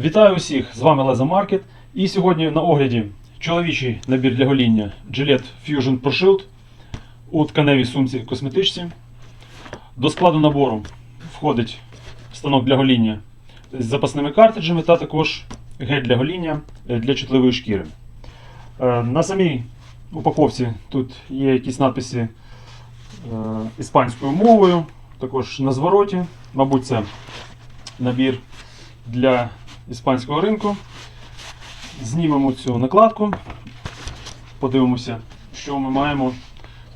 Вітаю усіх! З вами Леза Маркет. І сьогодні на огляді чоловічий набір для гоління Gillette Fusion Pro Shield у тканевій сумці косметичці. До складу набору входить станок для гоління з запасними картриджами та також гель для гоління е, для чутливої шкіри. Е, На самій упаковці тут є якісь надписи е, іспанською мовою, також на звороті. Мабуть, це набір для іспанського ринку. Знімемо цю накладку, подивимося, що ми маємо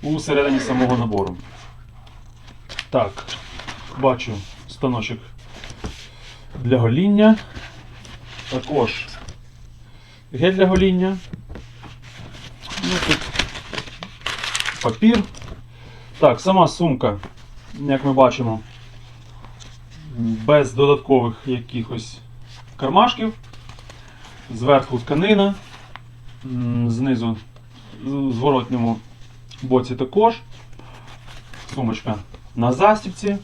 у середині самого набору. Так, бачу станочок для гоління. Також гель для гоління. Ну, тут папір. Так, сама сумка, як ми бачимо, без додаткових якихось кармашків. Зверху тканина, знизу зворотньому боці також. Сумочка на застібці.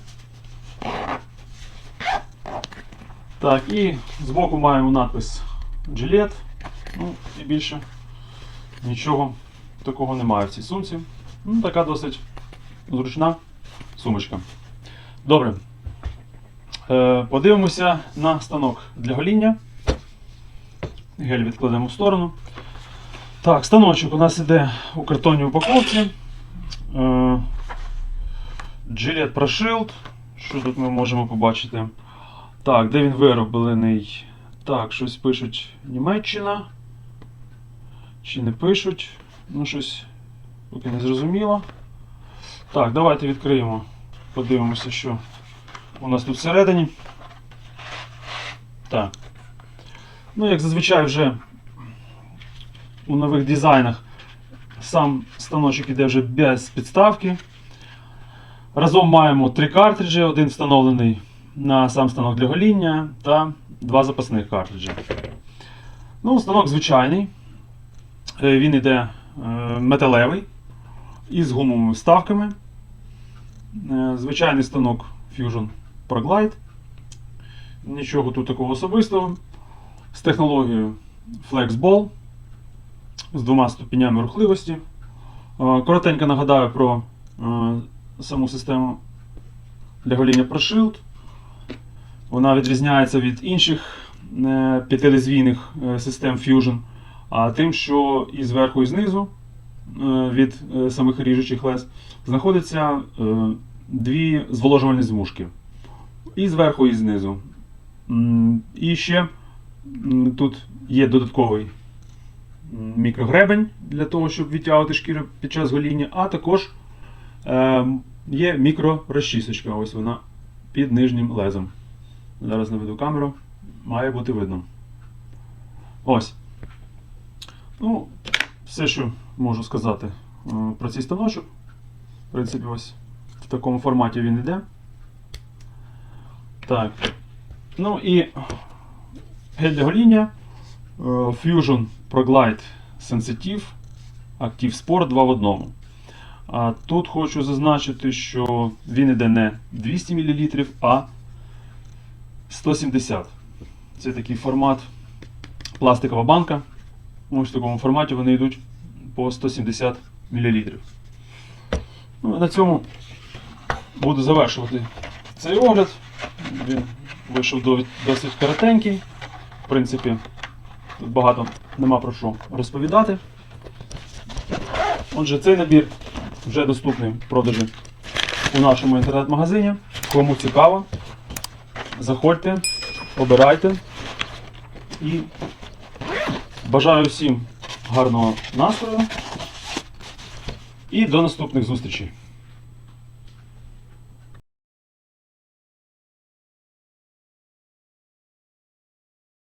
Так, і збоку маємо надпис Gillette. Ну, і більше нічого такого немає в цій сумці. Ну, така досить зручна сумочка. Добре. Е, Подивимося на станок для гоління. Гель відкладемо в сторону. Так, станочок у нас іде у картонній упаковці. Е, Gillette ProShield. Що тут ми можемо побачити? Так, де він вироблений? Так, щось пишуть Німеччина. Чи не пишуть? Ну, щось поки не зрозуміло. Так, давайте відкриємо. Подивимося, що у нас тут всередині. Так. Ну, як зазвичай вже у нових дизайнах сам станочок іде вже без підставки. Разом маємо три картриджі, один встановлений на сам станок для гоління та два запасних картриджі. Ну, станок звичайний. Е, Він іде е, металевий із гумовими вставками. Е, Звичайний станок Fusion Pro Нічого тут такого особистого. З технологією FlexBall з двома ступенями рухливості. Е, Коротенько нагадаю про е, саму систему для гоління ProShield. Вона відрізняється від інших е, п'ятилезвійних систем Fusion, а тим, що і зверху, і знизу від самих ріжучих лез знаходяться дві зволожувальні змушки. І зверху, і знизу. І ще тут є додатковий мікрогребень для того, щоб відтягувати шкіру під час гоління, а також е, є мікророзчісочка. Ось вона під нижнім лезом. Зараз наведу камеру, має бути видно. Ось. Ну, все, що можу сказати е, про цей станочок. В принципі, ось в такому форматі він йде. Так. Ну і гель для гоління е, Fusion ProGlide Sensitive Active Sport 2 в одному. А тут хочу зазначити, що він іде не 200 мл, а 170. Це такий формат пластикова банка. Ось в такому форматі вони йдуть по 170 мл. Ну, на цьому буду завершувати цей огляд. Він вийшов досить коротенький. В принципі, тут багато нема про що розповідати. Отже, цей набір вже доступний в продажі у нашому інтернет-магазині. Кому цікаво, заходьте, обирайте. І бажаю всім гарного настрою. І до наступних зустрічей.